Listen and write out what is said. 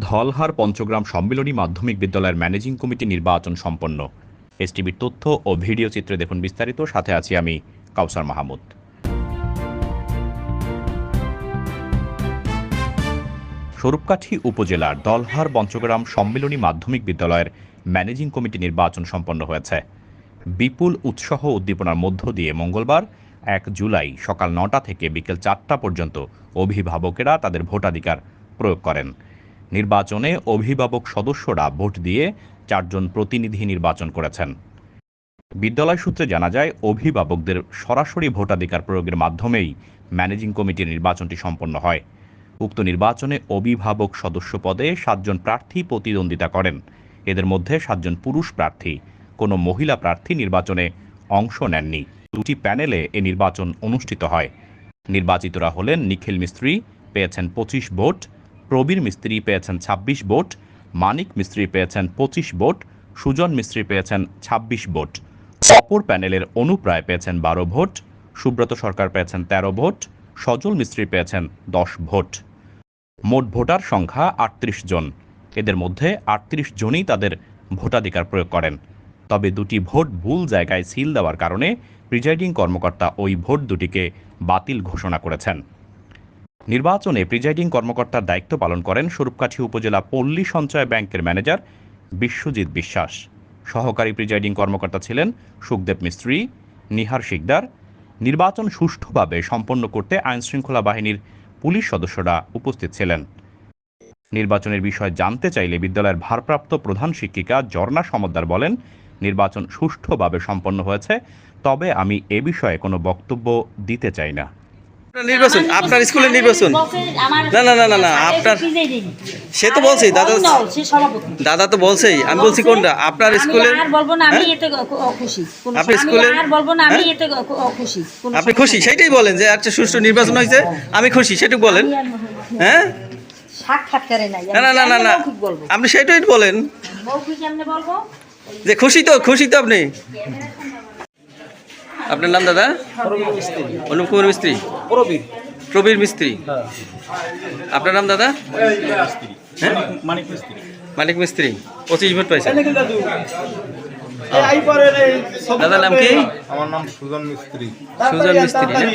ধলহার পঞ্চগ্রাম সম্মিলনী মাধ্যমিক বিদ্যালয়ের managing committee নির্বাচন সম্পন্ন। এসটিভির তথ্য ও ভিডিও চিত্রে দেখুন বিস্তারিত। সাথে আছি আমি কাউসার মাহমুদ। স্বরূপকাঠি উপজেলার দলহার পঞ্চগ্রাম সম্মিলনী মাধ্যমিক বিদ্যালয়ের ম্যানেজিং কমিটি নির্বাচন সম্পন্ন হয়েছে। বিপুল উৎসাহ উদ্দীপনার মধ্য দিয়ে মঙ্গলবার এক জুলাই সকাল নটা থেকে বিকেল চারটা পর্যন্ত অভিভাবকেরা তাদের ভোটাধিকার প্রয়োগ করেন। নির্বাচনে অভিভাবক সদস্যরা ভোট দিয়ে চারজন প্রতিনিধি নির্বাচন করেছেন। বিদ্যালয় সূত্রে জানা যায়, অভিভাবকদের সরাসরি ভোটাধিকার প্রয়োগের মাধ্যমেই ম্যানেজিং কমিটির নির্বাচনটি সম্পন্ন হয়। উক্ত নির্বাচনে অভিভাবক সদস্য পদে সাতজন প্রার্থী প্রতিদ্বন্দ্বিতা করেন। এদের মধ্যে সাতজন পুরুষ প্রার্থী, কোনো মহিলা প্রার্থী নির্বাচনে অংশ নেননি। দুটি প্যানেলে এ নির্বাচন অনুষ্ঠিত হয়। নির্বাচিতরা হলেন নিখিল মিস্ত্রি, পেয়েছেন পঁচিশ ভোট প্রবীর মিস্ত্রি পেয়েছেন ২৬ ভোট, মানিক মিস্ত্রি পেয়েছেন পঁচিশ ভোট, সুজন মিস্ত্রি পেয়েছেন ২৬ ভোট। অপর প্যানেলের অনুপ্রায় পেয়েছেন বারো ভোট, সুব্রত সরকার পেয়েছেন ১৩ ভোট, সজল মিস্ত্রি পেয়েছেন দশ ভোট। মোট ভোটার সংখ্যা আটত্রিশ জন। এদের মধ্যে আটত্রিশ জনই তাদের ভোটাধিকার প্রয়োগ করেন। তবে দুটি ভোট ভুল জায়গায় সিল দেওয়ার কারণে প্রিজাইডিং কর্মকর্তা ওই ভোট দুটিকে বাতিল ঘোষণা করেছেন। নির্বাচনে প্রিজাইডিং কর্মকর্তার দায়িত্ব পালন করেন স্বরূপকাঠি উপজেলা পল্লী সঞ্চয় ব্যাংকের ম্যানেজার বিশ্বজিৎ বিশ্বাস। সহকারী প্রিজাইডিং কর্মকর্তা ছিলেন সুখদেব মিস্ত্রি, নিহার শিকদার। নির্বাচন সুষ্ঠুভাবে সম্পন্ন করতে আইনশৃঙ্খলা বাহিনীর পুলিশ সদস্যরা উপস্থিত ছিলেন। নির্বাচনের বিষয় জানতে চাইলে বিদ্যালয়ের ভারপ্রাপ্ত প্রধান শিক্ষিকা জর্না সমদ্দার বলেন, নির্বাচন সুষ্ঠুভাবে সম্পন্ন হয়েছে, তবে আমি এ বিষয়ে কোনো বক্তব্য দিতে চাই না। নির্বাচন আপনার স্কুলের নির্বাচন। না না, না, না, না, আপনার- সে তো বলছেই, দাদা- দাদা তো বলছেই আমি বলছি কোনটা? আপনার আমি হ্যাঁ? আপনি আমি হ্যাঁ? আপনি খুশি? সেটাই বলেন যে আচ্ছা সুষ্ঠু নির্বাচন হয়েছে আমি খুশি সেটুকু বলেন। হ্যাঁ? না না না না না। আপনি সেটাই বলেন। যে খুশি তো খুশি তো আপনি। আপনার নাম দাদা? অনুপ কুমার মিস্ত্রি। প্রবীর প্রবীর মিস্ত্রি। আপনার নাম দাদা? হ্যাঁ? মানিক মিস্ত্রি। মানিক মিস্ত্রি পঁচিশ ভোট পাইছে দাদার নাম কি? আমার নাম সুজন মিস্ত্রি। সুজন মিস্ত্রি?